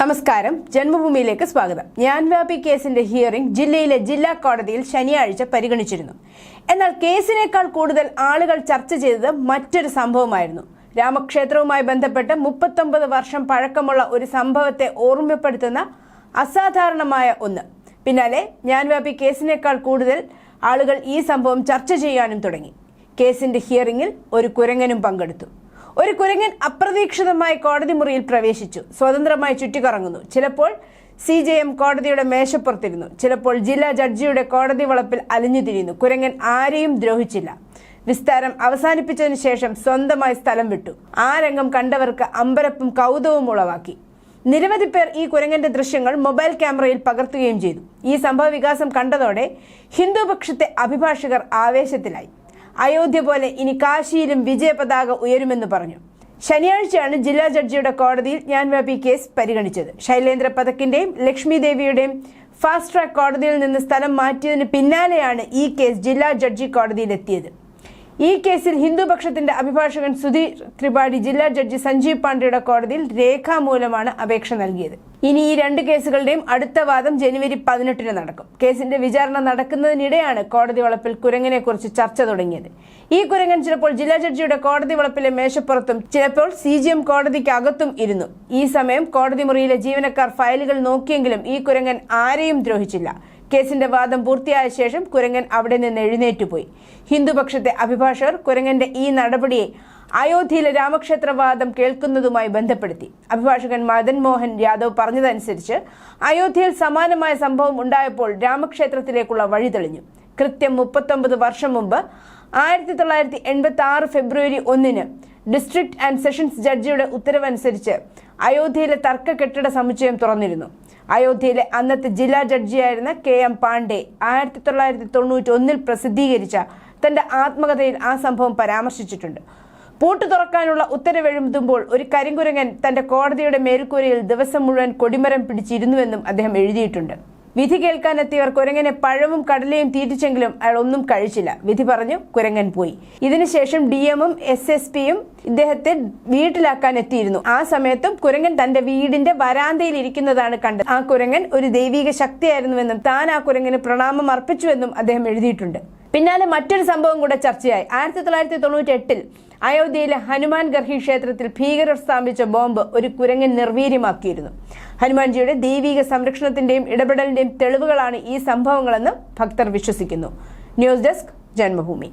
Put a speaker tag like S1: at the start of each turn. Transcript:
S1: നമസ്കാരം. ജന്മഭൂമിയിലേക്ക് സ്വാഗതം. ഞാൻ വ്യാപി കേസിന്റെ ഹിയറിംഗ് ജില്ലയിലെ ജില്ലാ കോടതിയിൽ ശനിയാഴ്ച പരിഗണിച്ചിരുന്നു. എന്നാൽ കേസിനേക്കാൾ കൂടുതൽ ആളുകൾ ചർച്ച ചെയ്തത് മറ്റൊരു സംഭവമായിരുന്നു. രാമക്ഷേത്രവുമായി ബന്ധപ്പെട്ട് മുപ്പത്തൊമ്പത് വർഷം പഴക്കമുള്ള ഒരു സംഭവത്തെ ഓർമ്മപ്പെടുത്തുന്ന അസാധാരണമായ ഒന്ന്. പിന്നാലെ ഞാൻ വ്യാപി കേസിനേക്കാൾ കൂടുതൽ ആളുകൾ ഈ സംഭവം ചർച്ച ചെയ്യാനും തുടങ്ങി. കേസിന്റെ ഹിയറിംഗിൽ ഒരു കുരങ്ങനും പങ്കെടുത്തു. ഒരു കുരങ്ങൻ അപ്രതീക്ഷിതമായി കോടതി മുറിയിൽ പ്രവേശിച്ചു. സ്വതന്ത്രമായി ചുറ്റിക്കറങ്ങുന്നു. ചിലപ്പോൾ സി ജെ എം കോടതിയുടെ മേശപ്പുറത്തിരുന്നു. ചിലപ്പോൾ ജില്ലാ ജഡ്ജിയുടെ കോടതി വളപ്പിൽ അലിഞ്ഞു തിരിയുന്നു. കുരങ്ങൻ ആരെയും ദ്രോഹിച്ചില്ല. വിസ്താരം അവസാനിപ്പിച്ചതിനു ശേഷം സ്വന്തമായി സ്ഥലം വിട്ടു. ആ രംഗം കണ്ടവർക്ക് അമ്പരപ്പും കൗതുകവും ഉളവാക്കി. നിരവധി പേർ ഈ കുരങ്ങന്റെ ദൃശ്യങ്ങൾ മൊബൈൽ ക്യാമറയിൽ പകർത്തുകയും ചെയ്തു. ഈ സംഭവ വികാസം കണ്ടതോടെ ഹിന്ദുപക്ഷത്തെ അഭിഭാഷകർ ആവേശത്തിലായി. അയോധ്യ പോലെ ഇനി കാശിയിലും വിജയ പതാക ഉയരുമെന്ന് പറഞ്ഞു. ശനിയാഴ്ചയാണ് ജില്ലാ ജഡ്ജിയുടെ കോടതിയിൽ ഞാൻ വ്യാപി കേസ് പരിഗണിച്ചത്. ശൈലേന്ദ്ര പതക്കിന്റെയും ലക്ഷ്മി ദേവിയുടെയും ഫാസ്റ്റ് ട്രാക്ക് കോടതിയിൽ നിന്ന് സ്ഥലം മാറ്റിയതിന് പിന്നാലെയാണ് ഈ കേസ് ജില്ലാ ജഡ്ജി കോടതിയിലെത്തിയത്. ഈ കേസിൽ ഹിന്ദുപക്ഷത്തിന്റെ അഭിഭാഷകൻ സുധീർ ത്രിപാഠി ജില്ലാ ജഡ്ജി സഞ്ജീവ് പാണ്ഡെയുടെ കോടതിയിൽ രേഖാമൂലമാണ് അപേക്ഷ നൽകിയത്. ഇനി ഈ രണ്ട് കേസുകളുടെയും അടുത്ത വാദം ജനുവരി പതിനെട്ടിന് നടക്കും. കേസിന്റെ വിചാരണ നടക്കുന്നതിനിടെയാണ് കോടതി വളപ്പിൽ കുരങ്ങനെ കുറിച്ച് ചർച്ച തുടങ്ങിയത്. ഈ കുരങ്ങൻ ചിലപ്പോൾ ജില്ലാ ജഡ്ജിയുടെ കോടതി വളപ്പിലെ മേശപ്പുറത്തും ചിലപ്പോൾ സി ജി എം കോടതിക്കകത്തും ഇരുന്നു. ഈ സമയം കോടതി മുറിയിലെ ജീവനക്കാർ ഫയലുകൾ നോക്കിയെങ്കിലും ഈ കുരങ്ങൻ ആരെയും ദ്രോഹിച്ചില്ല. കേസിന്റെ വാദം പൂർത്തിയായ ശേഷം കുരങ്ങൻ അവിടെ നിന്ന് എഴുന്നേറ്റുപോയി ഹിന്ദുപക്ഷത്തെ അഭിഭാഷകർ കുരങ്ങന്റെ ഈ നടപടിയെ അയോധ്യയിലെ രാമക്ഷേത്രവാദം കേൾക്കുന്നതുമായി ബന്ധപ്പെടുത്തി. അഭിഭാഷകൻ മദൻ മോഹൻ യാദവ് പറഞ്ഞതനുസരിച്ച് അയോധ്യയിൽ സമാനമായ സംഭവം ഉണ്ടായപ്പോൾ രാമക്ഷേത്രത്തിലേക്കുള്ള വഴി തെളിഞ്ഞു. കൃത്യം മുപ്പത്തൊമ്പത് വർഷം മുമ്പ് ആയിരത്തി തൊള്ളായിരത്തി എൺപത്തി ആറ് ഫെബ്രുവരി ഒന്നിന് ഡിസ്ട്രിക്ട് ആൻഡ് സെഷൻസ് ജഡ്ജിയുടെ ഉത്തരവനുസരിച്ച് അയോധ്യയിലെ തർക്ക കെട്ടിട സമുച്ചയം തുറന്നിരുന്നു. അയോധ്യയിലെ അന്നത്തെ ജില്ലാ ജഡ്ജിയായിരുന്ന കെ എം പാണ്ഡെ ആയിരത്തി തൊള്ളായിരത്തി തൊണ്ണൂറ്റി ഒന്നിൽ പ്രസിദ്ധീകരിച്ച തന്റെ ആത്മകഥയിൽ ആ സംഭവം പരാമർശിച്ചിട്ടുണ്ട്. പൂട്ട് തുറക്കാനുള്ള ഉത്തരവെഴുതുമ്പോൾ ഒരു കരിങ്കുരങ്ങൻ തന്റെ കോടതിയുടെ മേൽക്കൂരയിൽ ദിവസം മുഴുവൻ കൊടിമരം പിടിച്ചിരുന്നുവെന്നും അദ്ദേഹം എഴുതിയിട്ടുണ്ട്. വിധി കേൾക്കാനെത്തിയവർ കുരങ്ങനെ പഴവും കടലയും തീറ്റിച്ചെങ്കിലും അയാൾ ഒന്നും കഴിച്ചില്ല. വിധി പറഞ്ഞു കുരങ്ങൻ പോയി. ഇതിനുശേഷം ഡി എമ്മും എസ് എസ് പിയും ഇദ്ദേഹത്തെ വീട്ടിലാക്കാൻ എത്തിയിരുന്നു ആ സമയത്തും കുരങ്ങൻ തന്റെ വീടിന്റെ വരാന്തയിൽ ഇരിക്കുന്നതാണ് കണ്ടത്. ആ കുരങ്ങൻ ഒരു ദൈവിക ശക്തിയായിരുന്നുവെന്നും താൻ ആ കുരങ്ങന് പ്രണാമം അർപ്പിച്ചുവെന്നും അദ്ദേഹം എഴുതിയിട്ടുണ്ട്. പിന്നാലെ മറ്റൊരു സംഭവം കൂടെ ചർച്ചയായി. ആയിരത്തി തൊള്ളായിരത്തി തൊണ്ണൂറ്റി എട്ടിൽ അയോധ്യയിലെ ഹനുമാൻ ഗർഹി ക്ഷേത്രത്തിൽ ഭീകരർ സ്ഥാപിച്ച ബോംബ് ഒരു കുരങ്ങൻ നിർവീര്യമാക്കിയിരുന്നു. ഹനുമാൻജിയുടെ ദൈവിക സംരക്ഷണത്തിന്റെയും ഇടപെടലിന്റെയും തെളിവുകളാണ് ഈ സംഭവങ്ങളെന്ന് ഭക്തർ വിശ്വസിക്കുന്നു. News desk Janmabhumi.